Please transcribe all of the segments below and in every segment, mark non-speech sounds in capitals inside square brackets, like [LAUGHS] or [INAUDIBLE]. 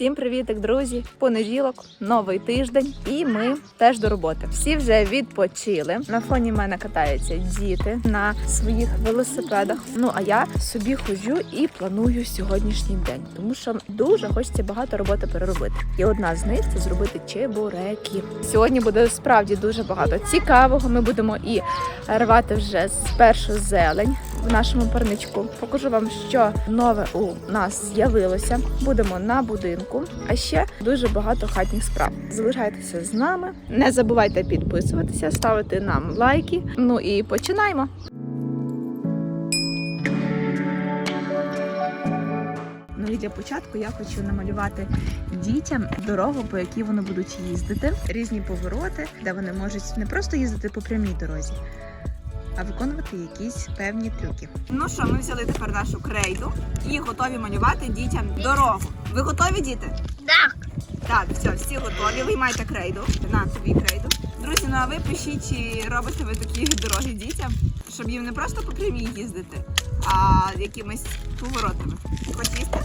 Всім привітик, друзі! Понеділок, новий тиждень, і ми теж до роботи. Всі вже відпочили. На фоні мене катаються діти на своїх велосипедах. Ну а я собі ходжу і планую сьогоднішній день, тому що дуже хочеться багато роботи переробити. І одна з них це зробити чебуреки. Сьогодні буде справді дуже багато цікавого. Ми будемо і рвати вже спершу зелень в нашому парничку. Покажу вам, що нове у нас з'явилося. Будемо на будинку, а ще дуже багато хатніх справ. Залишайтеся з нами. Не забувайте підписуватися, ставити нам лайки. Ну і починаємо. Ну для початку я хочу намалювати дітям дорогу, по якій вони будуть їздити, різні повороти, де вони можуть не просто їздити по прямій дорозі, а виконувати якісь певні трюки. Ну що, ми взяли тепер нашу крейду і готові малювати дітям дорогу. Ви готові, діти? Так. Так, все, всі готові. Виймайте крейду. На тобі крейду. Друзі, ну а ви пишіть, чи робите ви такі дороги дітям, щоб їм не просто по прямій їздити, а якимись поворотами. Хоч їсти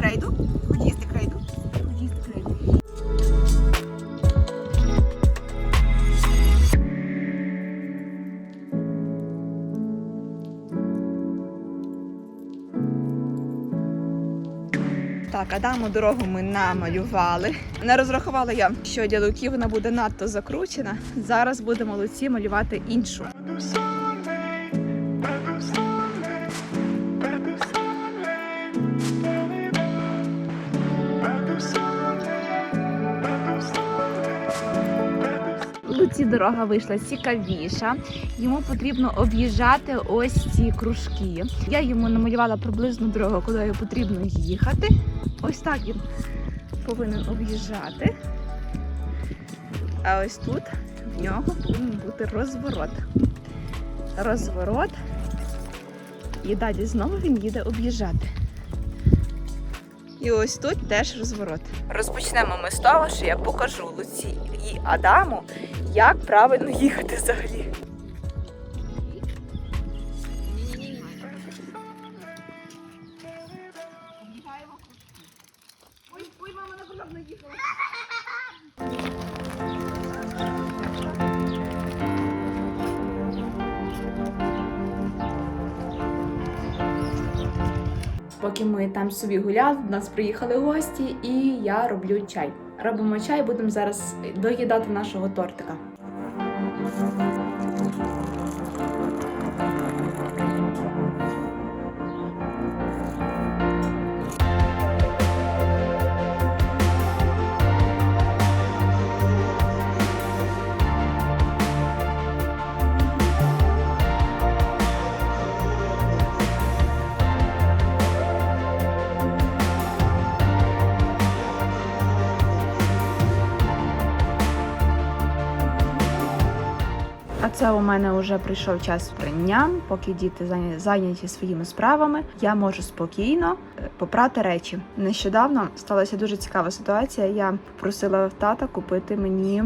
крейду? Хоч їсти Так, Адаму дорогу ми намалювали. Не розрахувала я, що для луків вона буде надто закручена. Зараз будемо луці малювати іншу. Луці дорога вийшла цікавіша. Йому потрібно об'їжджати ось ці кружки. Я йому намалювала приблизну дорогу, куди потрібно їхати. Ось так він повинен об'їжджати. А ось тут в нього повинен бути розворот. Розворот. І далі знову він їде об'їжджати. І ось тут теж розворот. Розпочнемо ми з того, що я покажу Луці і Адаму, як правильно їхати взагалі. Собі гуляв, до нас приїхали гості, і я роблю чай. Робимо чай, будемо зараз доїдати нашого тортика. Це у мене вже прийшов час прання. Поки діти зайняті своїми справами, я можу спокійно е, попрати речі. Нещодавно сталася дуже цікава ситуація. Я просила тата купити мені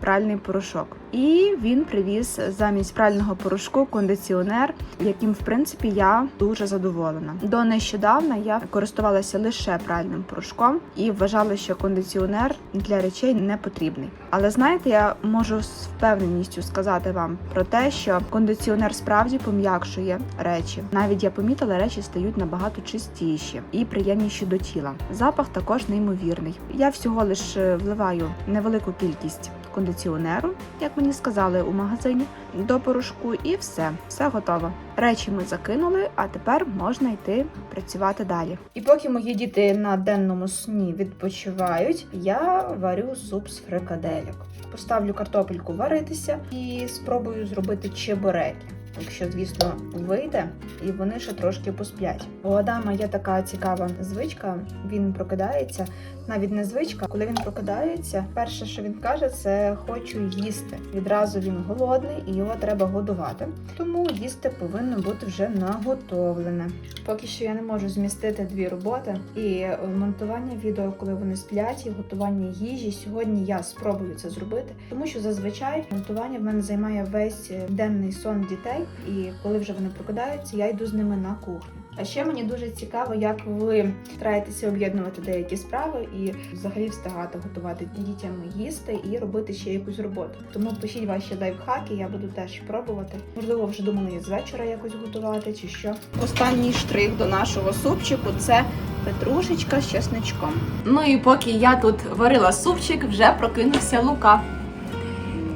пральний порошок, і він привіз замість прального порошку кондиціонер, яким в принципі я дуже задоволена. До нещодавна я користувалася лише пральним порошком і вважала, що кондиціонер для речей не потрібний. Але знаєте, я можу з впевненістю сказати вам про те, що кондиціонер справді пом'якшує речі. Навіть я помітила, речі стають набагато чистіші і приємніші до тіла. Запах також неймовірний. Я всього лише вливаю невелику кількість кондиціонеру, як мені сказали у магазині, до порошку, і все, все готово. Речі ми закинули, а тепер можна йти працювати далі. І поки мої діти на денному сні відпочивають, я варю суп з фрикадельок. Поставлю картопельку варитися і спробую зробити чебуреки. Якщо, звісно, вийде, і вони ще трошки посплять. У Адама є така цікава звичка. Він прокидається, навіть не звичка. Коли він прокидається, перше, що він каже, це хочу їсти. Відразу він голодний і його треба годувати. Тому їсти повинно бути вже наготовлене. Поки що я не можу змістити дві роботи і е, монтування відео, коли вони сплять, і готування їжі. Сьогодні я спробую це зробити, тому що зазвичай монтування в мене займає весь е, денний сон дітей, і коли вже вони прокидаються, я йду з ними на кухню. А ще мені дуже цікаво, як ви стараєтеся об'єднувати деякі справи і взагалі встигати готувати дітям їсти і робити ще якусь роботу. Тому пишіть ваші лайфхаки, я буду теж пробувати. Можливо, вже думали з вечора якось готувати чи що. Останній штрих до нашого супчику це петрушечка з чесничком. Ну і поки я тут варила супчик, вже прокинувся Лука.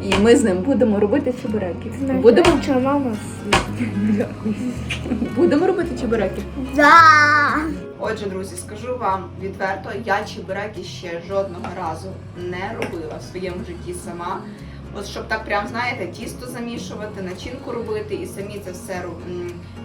І ми з ним будемо робити чебуреки. Будемо, що мама будемо робити чебуреки. Да. Отже, друзі, скажу вам відверто, я чебуреки ще жодного разу не робила в своєму житті сама. От щоб так прям знаєте, тісто замішувати, начинку робити і самі це все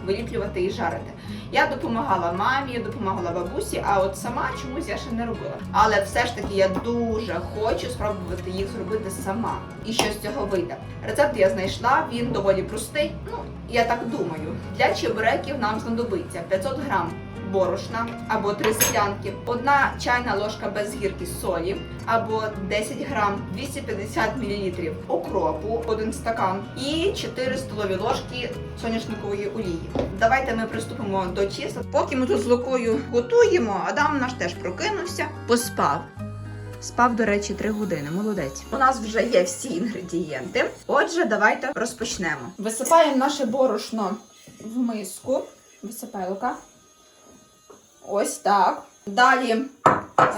виліплювати і жарити. Я допомагала мамі, я допомагала бабусі, а от сама чомусь я ще не робила. Але все ж таки я дуже хочу спробувати їх зробити сама. І що з цього вийде. Рецепт я знайшла, він доволі простий. Ну, я так думаю. Для чебуреків нам знадобиться 500 грам борошна або 3 склянки, одна чайна ложка без гірки солі або 10 грам 250 мл окропу, один стакан і 4 столові ложки соняшникової олії. Давайте ми приступимо до тіста. Поки ми тут з Лукою готуємо, Адам наш теж прокинувся, поспав. Спав, до речі, 3 години. Молодець. У нас вже є всі інгредієнти. Отже, давайте розпочнемо. Висипаємо наше борошно в миску. Висипай Лука. Ось так. Далі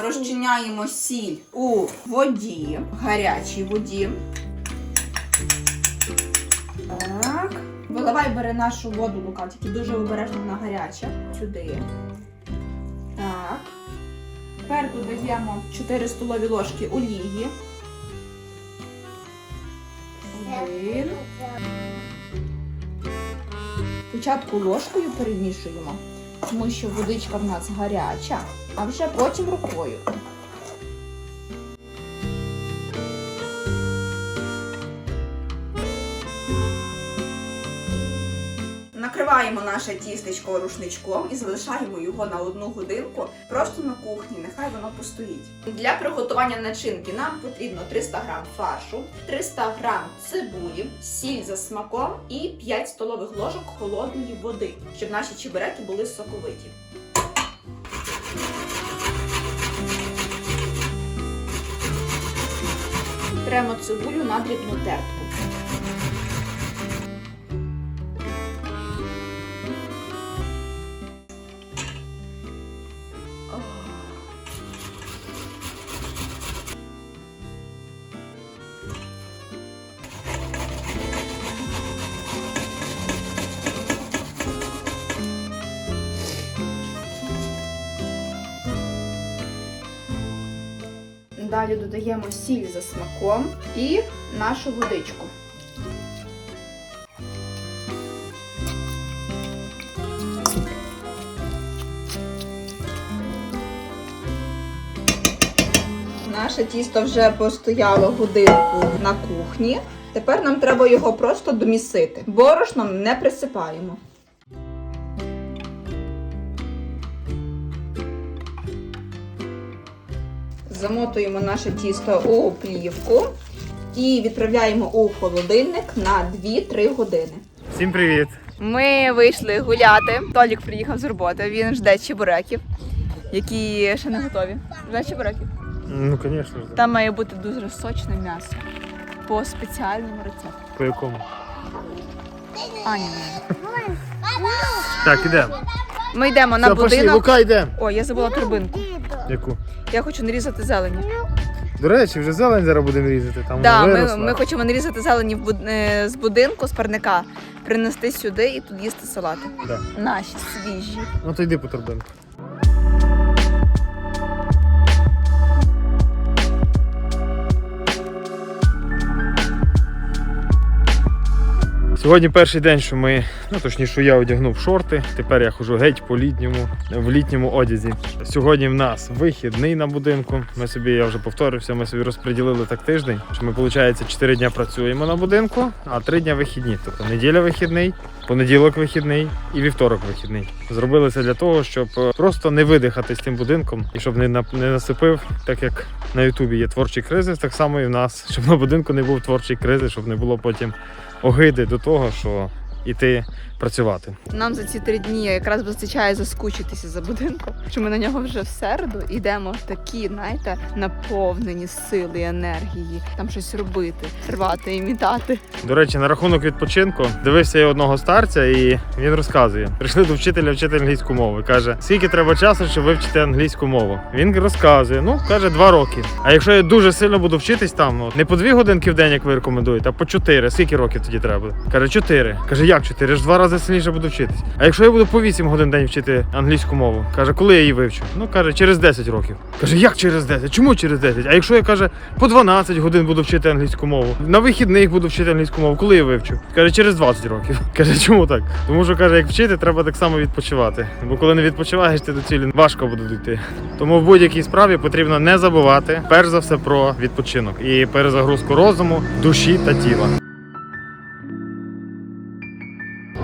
розчиняємо сіль у воді, гарячій воді. Так. Виливай, бери нашу воду, Лука, тільки дуже обережно вона гаряча. Сюди. Так. Тепер додаємо 4 столові ложки олії. Один. Спочатку ложкою перемішуємо, тому що водичка в нас гаряча, а вже потім рукою. Накриваємо наше тістечко рушничком і залишаємо його на одну годинку просто на кухні. Нехай воно постоїть. Для приготування начинки нам потрібно 300 грам фаршу, 300 грам цибулі, сіль за смаком і 5 столових ложок холодної води, щоб наші чебуреки були соковиті. Тремо цибулю на дрібну тертку. Далі додаємо сіль за смаком і нашу водичку. Наше тісто вже постояло годинку на кухні. Тепер нам треба його просто домісити. Борошном не присипаємо. Замотуємо наше тісто у плівку і відправляємо у холодильник на 2-3 години. Всім привіт! Ми вийшли гуляти. Толік приїхав з роботи. Він жде чебуреків, які ще не готові. Жде чебуреків. Ну, звісно. Там має бути дуже сочне м'ясо по спеціальному рецепту. По якому? Аня. Так, ідемо. Ми йдемо на Все, пошли, будинок. Лука, йде. Ой, я забула турбинку. Яку? Я хочу нарізати зелені. До речі, вже зелень зараз будемо різати. Там Да, вона ми, виросла. ми хочемо нарізати зелені в буд- е, з будинку, з парника, принести сюди і тут їсти салати. Да. Наші свіжі. Ну то йди по торбинку. Сьогодні перший день, що ми, ну точніше, що я одягнув шорти. Тепер я хожу геть по літньому, в літньому одязі. Сьогодні в нас вихідний на будинку. Ми собі, я вже повторився, ми собі розподілили так тиждень. Що ми, виходить, 4 дня працюємо на будинку, а 3 дня вихідні. Тобто неділя вихідний, понеділок вихідний і вівторок вихідний. Зробили це для того, щоб е, просто не видихати з тим будинком і щоб не на не насипив, так як на Ютубі є творчий кризис, так само і в нас, щоб на будинку не був творчий кризис, щоб не було потім огиди до того, що іти працювати. Нам за ці три дні якраз вистачає заскучитися за будинком, що ми на нього вже в середу йдемо такі, знаєте, наповнені сили, енергії, там щось робити, рвати, імітати. До речі, на рахунок відпочинку дивився я одного старця, і він розказує: прийшли до вчителя вчити англійську мову. Каже, скільки треба часу, щоб вивчити англійську мову. Він розказує: ну каже, два роки. А якщо я дуже сильно буду вчитись там, ну не по дві годинки в день, як ви рекомендуєте, а по чотири. Скільки років тоді треба? Каже, чотири. Каже, як? Я ж два рази сильніше буду вчитись. А якщо я буду по вісім годин в день вчити англійську мову, каже, коли я її вивчу? Ну каже, через 10 років. Каже, як через 10? Чому через 10? А якщо я каже, по 12 годин буду вчити англійську мову, на вихідних буду вчити англійську мову, коли я вивчу? Каже, через 20 років. [LAUGHS] Каже, чому так? Тому що каже, як вчити, треба так само відпочивати. Бо коли не відпочиваєш, ти до цілі важко буде дійти. Тому в будь-якій справі потрібно не забувати перш за все про відпочинок і перезагрузку розуму, душі та тіла.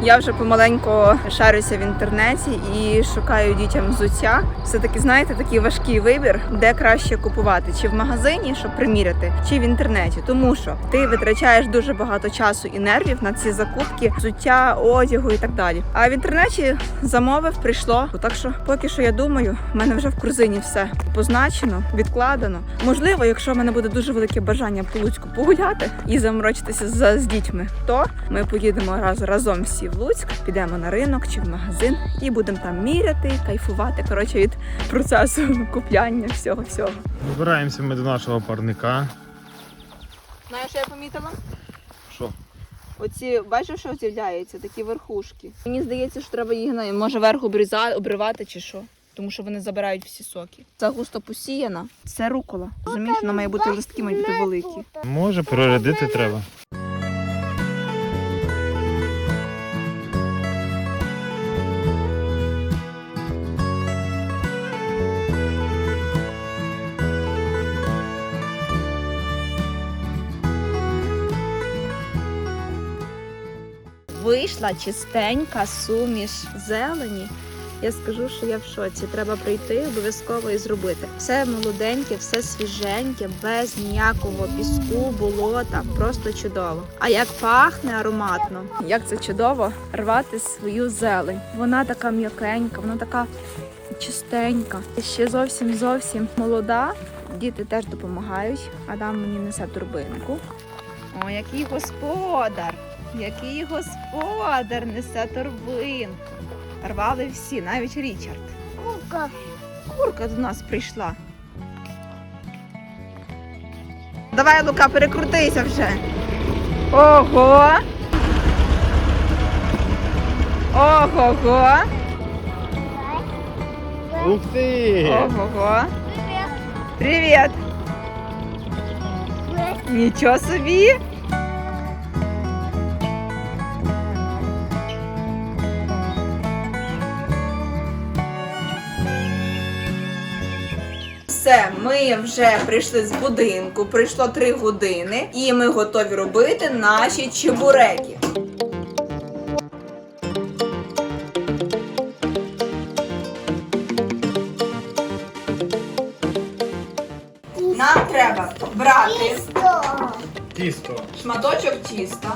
Я вже помаленьку шарюся в інтернеті і шукаю дітям взуття. Все таки, знаєте, такий важкий вибір, де краще купувати, чи в магазині, щоб приміряти, чи в інтернеті. Тому що ти витрачаєш дуже багато часу і нервів на ці закупки, взуття, одягу і так далі. А в інтернеті замовив, прийшло. Так що, поки що я думаю, в мене вже в корзині все позначено, відкладено. Можливо, якщо в мене буде дуже велике бажання по Луцьку погуляти і заморочитися з, з дітьми, то ми поїдемо раз разом всі в Луцьк, підемо на ринок чи в магазин і будемо там міряти, кайфувати. Коротше, від процесу купляння всього всього. Вибираємося ми до нашого парника. Знаєш, що я помітила? Що? Оці, бачиш, що з'являється, такі верхушки. Мені здається, що треба їх на- може верху обрізати, обривати чи що. Тому що вони забирають всі соки. Це густо посіяна. Це рукола. Розумієш, вона має бути листки мають бути великі. Може, перерядити треба. Вийшла чистенька суміш зелені. Я скажу, що я в шоці. Треба прийти обов'язково і зробити. Все молоденьке, все свіженьке, без ніякого піску, болота. Просто чудово. А як пахне ароматно. Як це чудово рвати свою зелень. Вона така м'якенька, вона така чистенька. Ще зовсім зовсім молода. Діти теж допомагають. Адам мені несе турбинку. О, який господар! Який господар несе торбинку. Рвали всі, навіть Річард. Кука. Курка до нас прийшла. Давай, Лука, перекрутися вже. Ого. Ого-го. Ух ти! Ого-го. Привіт. Нічого собі. Ми вже прийшли з будинку, прийшло три години, і ми готові робити наші чебуреки. Нам треба брати Сто. Тісто. шматочок тіста,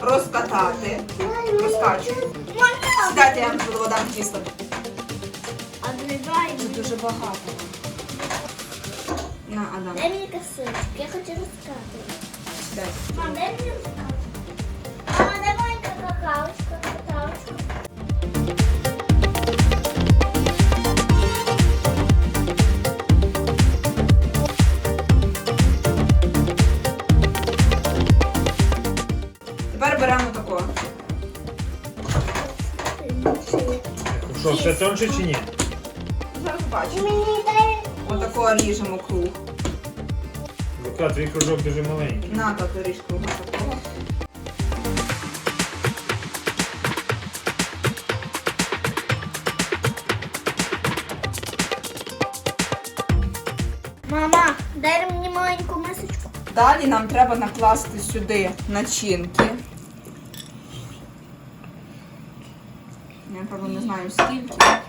розкатати, розкачу. Сідайте, я вам тісто. Це дуже багато. На, Адам, Дай мені косичку, я хочу розкатувати. сідай. Мам, дай мені розкатувати. Мама, дай маленька какаочка, какаочка. Тепер беремо тако. Що, все тонше чи ні? Мені дай Отако ріжемо круг. Лука, твій кружок дуже маленький. На так ріж круг. Такого. Мама, дай мені маленьку мисочку. Далі нам треба накласти сюди начинки. Я правда не знаю скільки.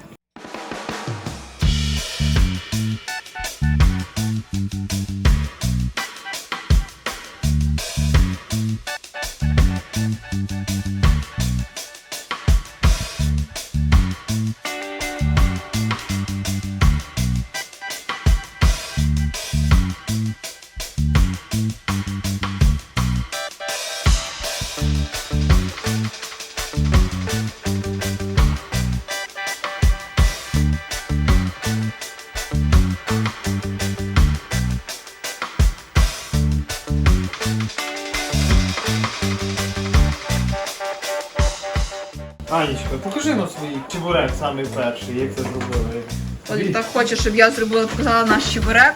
Чебурек самий перший, як це зробили. Так хоче, щоб я зробила, показала наш чебурек.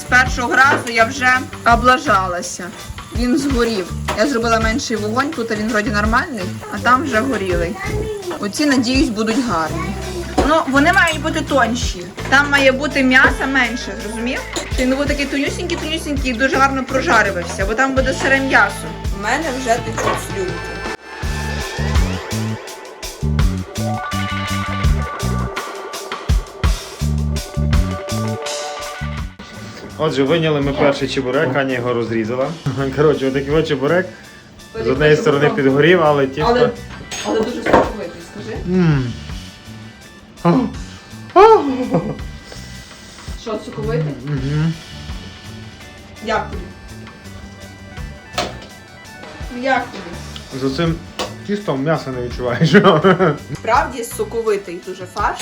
З першого разу я вже облажалася. Він згорів. Я зробила менший вогонь, тут він вроді нормальний, а там вже горілий. Оці, надіюсь, будуть гарні. Ну, вони мають бути тонші. Там має бути м'яса менше, зрозумів? Він був такий тонюсінький, тонюсінький і дуже гарно прожарився, бо там буде сире м'ясо. У мене вже течуть слюнки. Отже, виняли ми перший чебурек, Аня його розрізала. [LAUGHS] Коротше, отакий от чебурек. З однієї сторони підгорів, але тісто. Але, але дуже смаковитий, скажи. А. Що, соковитий? Мгм. Як тобі? Як тобі? За цим тістом м'яса не відчуваєш. [LAUGHS] Справді соковитий дуже фарш.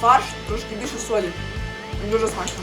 Фарш трошки більше солі. Дуже смачно.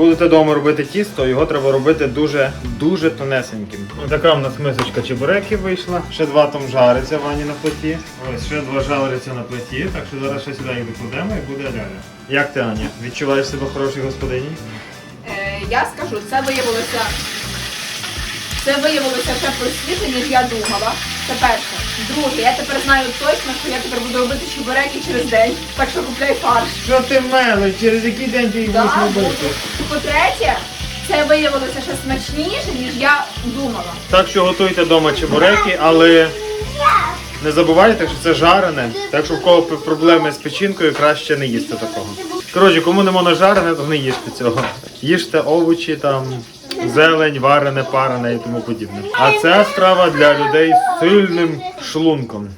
Будете вдома робити тісто, його треба робити дуже дуже тонесеньким. Така в нас мисочка чебуреків вийшла. Ще два там жариться вані на плиті. Ось ще два жариться на плиті, так що зараз ще сюди їх докладемо і буде ляля. Як ти, Аня? Відчуваєш себе хорошій господині? Е, я скажу, це виявилося. Це виявилося ще простіше, ніж я думала. Це перше. Друге, я тепер знаю точно, що я тепер буду робити чебуреки через день. Так що купляй фарш. Що ти мелиш? Через який день ти їх Да, будеш робити? По-третє, це виявилося ще смачніше, ніж я думала. Так що готуйте вдома чебуреки, але не забувайте, що це жарене. Так що в кого проблеми з печінкою, краще не їсти такого. Коротше, кому не можна жарене, то не їжте цього. Їжте овочі, там, зелень, варене, парене і тому подібне. А це страва для людей з сильним шлунком.